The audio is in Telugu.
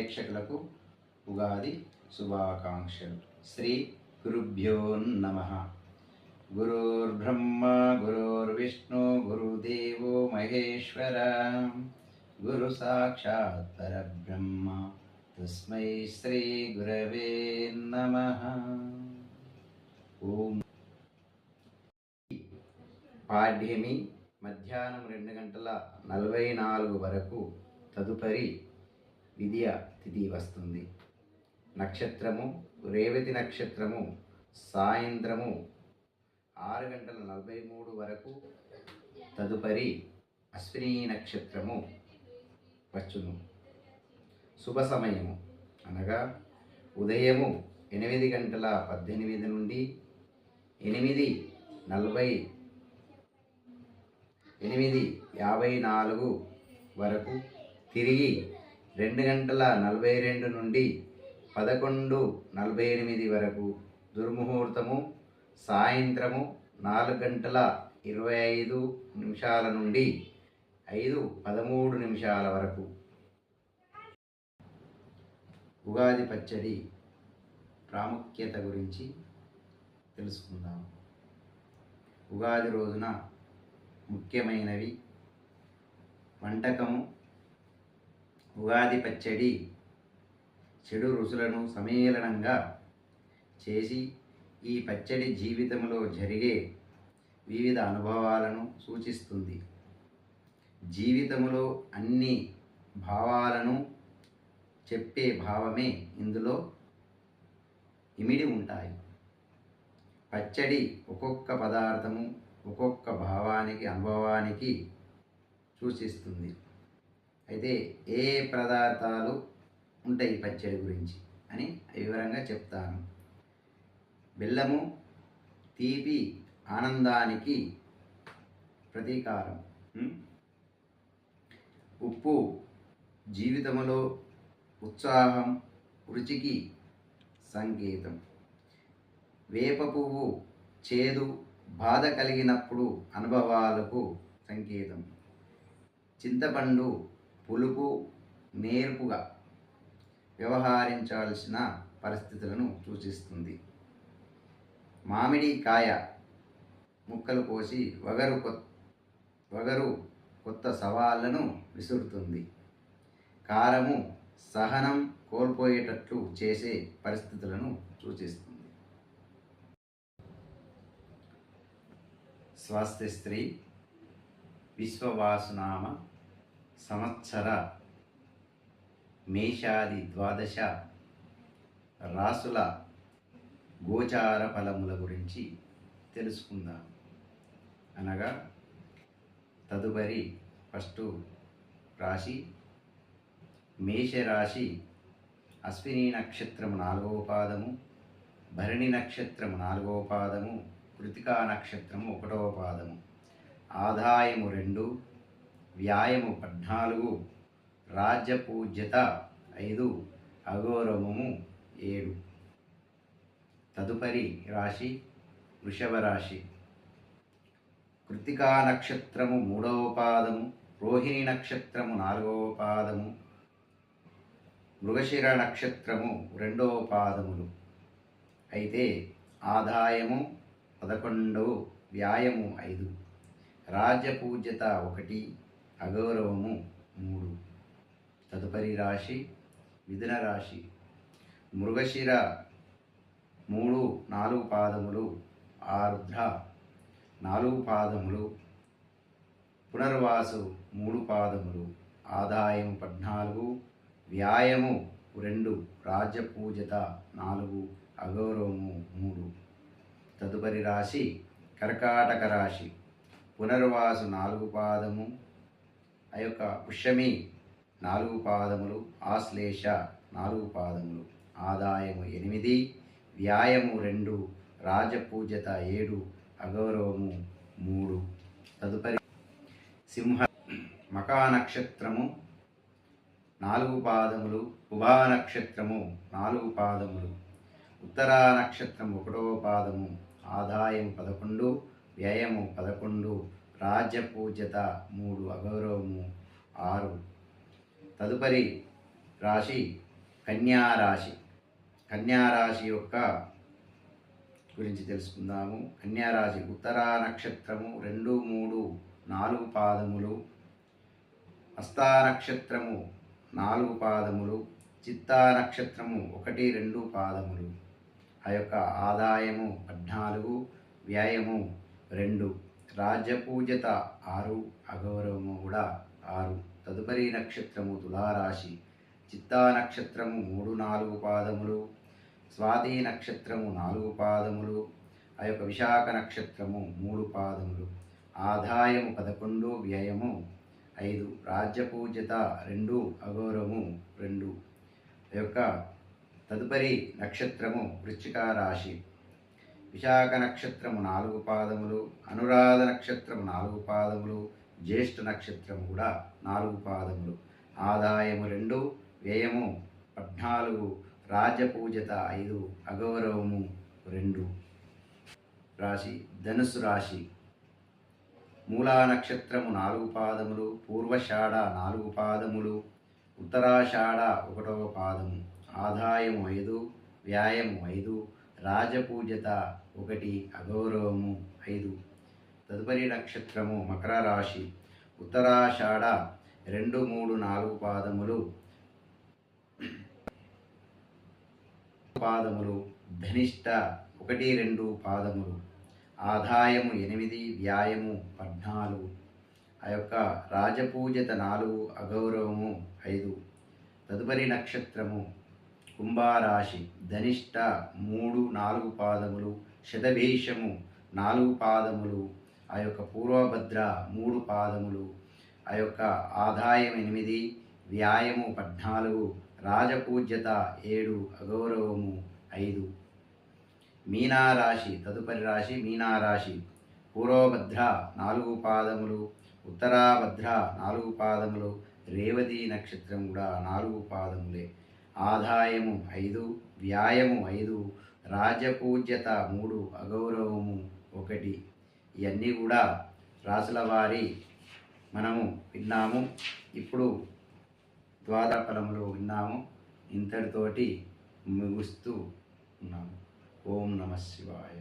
ప్రేక్షకులకు ఉగాది శుభాకాంక్షలు. శ్రీ గురుభ్యో నమ. గురుర్బ్రహ్మ గురుర్విష్ణు గురుదేవో మహేశ్వర. గురు సాక్షాత్ పరబ్రహ్మ. తస్మై శ్రీ గురవే నమ. ఓం. పాడ్యమి మధ్యాహ్నం రెండు గంటల నలభై నాలుగు వరకు తదుపరి విద్య తిథి వస్తుంది. నక్షత్రము రేవతి నక్షత్రము సాయంత్రము ఆరు గంటల నలభై మూడు వరకు తదుపరి అశ్విని నక్షత్రము వచ్చును. శుభ సమయము అనగా ఉదయము ఎనిమిది గంటల పద్దెనిమిది నుండి ఎనిమిది నలభై ఎనిమిది యాభై నాలుగు వరకు తిరిగి రెండు గంటల నలభై రెండు నుండి పదకొండు నలభై ఎనిమిది వరకు దుర్ముహూర్తము సాయంత్రము నాలుగు గంటల ఇరవై ఐదు నిమిషాల నుండి ఐదు పదమూడు నిమిషాల వరకు. ఉగాది పచ్చడి ప్రాముఖ్యత గురించి తెలుసుకుందాం. ఉగాది రోజున ముఖ్యమైనవి వంటకము ఉగాది పచ్చడి చెడు రుచులను సమ్మేళనంగా చేసి ఈ పచ్చడి జీవితంలో జరిగే వివిధ అనుభవాలను సూచిస్తుంది. జీవితంలో అన్ని భావాలను చెప్పే భావమే ఇందులో ఇమిడి ఉంటాయి. పచ్చడి ఒక్కొక్క పదార్థము ఒక్కొక్క భావానికి అనుభవానికి సూచిస్తుంది. అయితే ఏ పదార్థాలు ఉంటాయి పచ్చడి గురించి అని వివరంగా చెప్తాను. బెల్లము తీపి ఆనందానికి ప్రతీకారం. ఉప్పు జీవితంలో ఉత్సాహం రుచికి సంకేతం. వేప పువ్వు చేదు బాధ కలిగినప్పుడు అనుభవాలకు సంకేతం. చింతపండు పులుపు నేర్పుగా వ్యవహరించాల్సిన పరిస్థితులను సూచిస్తుంది. మామిడి కాయ ముక్కలు కోసి వగరు వగరు కొత్త సవాళ్ళను విసురుతుంది. కారము సహనం కోల్పోయేటట్లు చేసే పరిస్థితులను సూచిస్తుంది. స్వస్తి స్త్రీ విశ్వవాసునామ సంవత్సర మేషాది ద్వాదశ రాసుల గోచార ఫలముల గురించి తెలుసుకుందాం. అనగా తదుపరి ఫస్ట్ రాశి మేషరాశి అశ్విని నక్షత్రము నాలుగవ పాదము భరణి నక్షత్రము నాలుగవ పాదము కృతికా నక్షత్రము ఒకటవ పాదము. ఆదాయము రెండు వ్యాయము పద్నాలుగు రాజ్యపూజ్యత ఐదు అగౌరవము ఏడు. తదుపరి రాశి వృషభ రాశి. కృతికా నక్షత్రము మూడవ పాదము రోహిణి నక్షత్రము నాలుగవ పాదము మృగశిర నక్షత్రము రెండవ పాదములు. అయితే ఆదాయము పదకొండు వ్యాయము ఐదు రాజ్యపూజ్యత ఒకటి అగౌరవము మూడు. తదుపరి రాశి మిథున రాశి. మృగశిర మూడు నాలుగు పాదములు. ఆరుద్ర నాలుగు పాదములు. పునర్వాసు మూడు పాదములు. ఆదాయం పద్నాలుగు వ్యాయము రెండు రాజ్యపూజత నాలుగు అగౌరవము మూడు. తదుపరి రాశి కర్కాటక రాశి. పునర్వాసు నాలుగు పాదము. ఆ యొక్క పుష్యమి నాలుగు పాదములు ఆశ్లేష నాలుగు పాదములు ఆదాయము ఎనిమిది వ్యాయము రెండు రాజపూజత ఏడు అగౌరవము మూడు. తదుపరి సింహ మకా నక్షత్రము నాలుగు పాదములు ఉభా నక్షత్రము నాలుగు పాదములు ఉత్తరా నక్షత్రం ఒకటవ పాదము ఆదాయం పదకొండు వ్యయము పదకొండు రాజ్యపూజ్యత మూడు అగౌరవము ఆరు. తదుపరి రాశి కన్యారాశి కన్యారాశి యొక్క గురించి తెలుసుకుందాము. కన్యారాశి ఉత్తరా నక్షత్రము రెండు మూడు నాలుగు పాదములు. హస్తా నక్షత్రము నాలుగు పాదములు. చిత్తా నక్షత్రము ఒకటి రెండు పాదములు. ఆ యొక్క ఆదాయము పద్నాలుగు వ్యయము రెండు. రాజ్యపూజత ఆరు అగౌరవము కూడా ఆరు. తదుపరి నక్షత్రము తులారాశి చిత్తా నక్షత్రము మూడు నాలుగు పాదములు స్వాతి నక్షత్రము నాలుగు పాదములు ఆ యొక్క విశాఖ నక్షత్రము మూడు పాదములు. ఆదాయము పదకొండు వ్యయము ఐదు రాజ్యపూజ్యత రెండు అగౌరవము రెండు. ఆ యొక్క తదుపరి నక్షత్రము వృశ్చిక రాశి. విశాఖ నక్షత్రము నాలుగు పాదములు అనురాధ నక్షత్రము నాలుగు పాదములు జ్యేష్ఠ నక్షత్రము కూడా నాలుగు పాదములు. ఆదాయము రెండు వ్యయము పద్నాలుగు రాజపూజత ఐదు అగౌరవము రెండు. రాశి ధనుసు రాశి. మూలా నక్షత్రము నాలుగు పాదములు పూర్వషాఢ నాలుగు పాదములు ఉత్తరాషాఢ ఒకటవ పాదము. ఆదాయము ఐదు వ్యాయము ఐదు రాజపూజత ఒకటి అగౌరవము ఐదు. తదుపరి నక్షత్రము మకర రాశి ఉత్తరాషాఢ రెండు మూడు నాలుగు పాదములు. పాదములు. ధనిష్ట ఒకటి రెండు పాదములు. ఆదాయము ఎనిమిది వ్యాయము పద్నాలుగు. ఆ యొక్క రాజపూజత నాలుగు అగౌరవము ఐదు. తదుపరి నక్షత్రము కుంభారాశి. ధనిష్ట మూడు నాలుగు పాదములు. శతభీషము నాలుగు పాదములు ఆ యొక్క పూర్వభద్ర మూడు పాదములు ఆ యొక్క ఆదాయం ఎనిమిది వ్యాయము పద్నాలుగు రాజపూజ్యత ఏడు అగౌరవము ఐదు. మీనారాశి తదుపరి రాశి మీనారాశి. పూర్వభద్ర నాలుగు పాదములు ఉత్తరాభద్ర నాలుగు పాదములు రేవతి నక్షత్రం కూడా నాలుగు పాదములే. ఆదాయము ఐదు వ్యాయము ఐదు రాజపూజ్యత మూడు అగౌరవము ఒకటి. ఇవన్నీ కూడా రాసుల వారి మనము విన్నాము. ఇప్పుడు ద్వాదఫలములు విన్నాము. ఇంతటితోటి ముగుస్తూ ఉన్నాము. ఓం నమ శివాయ.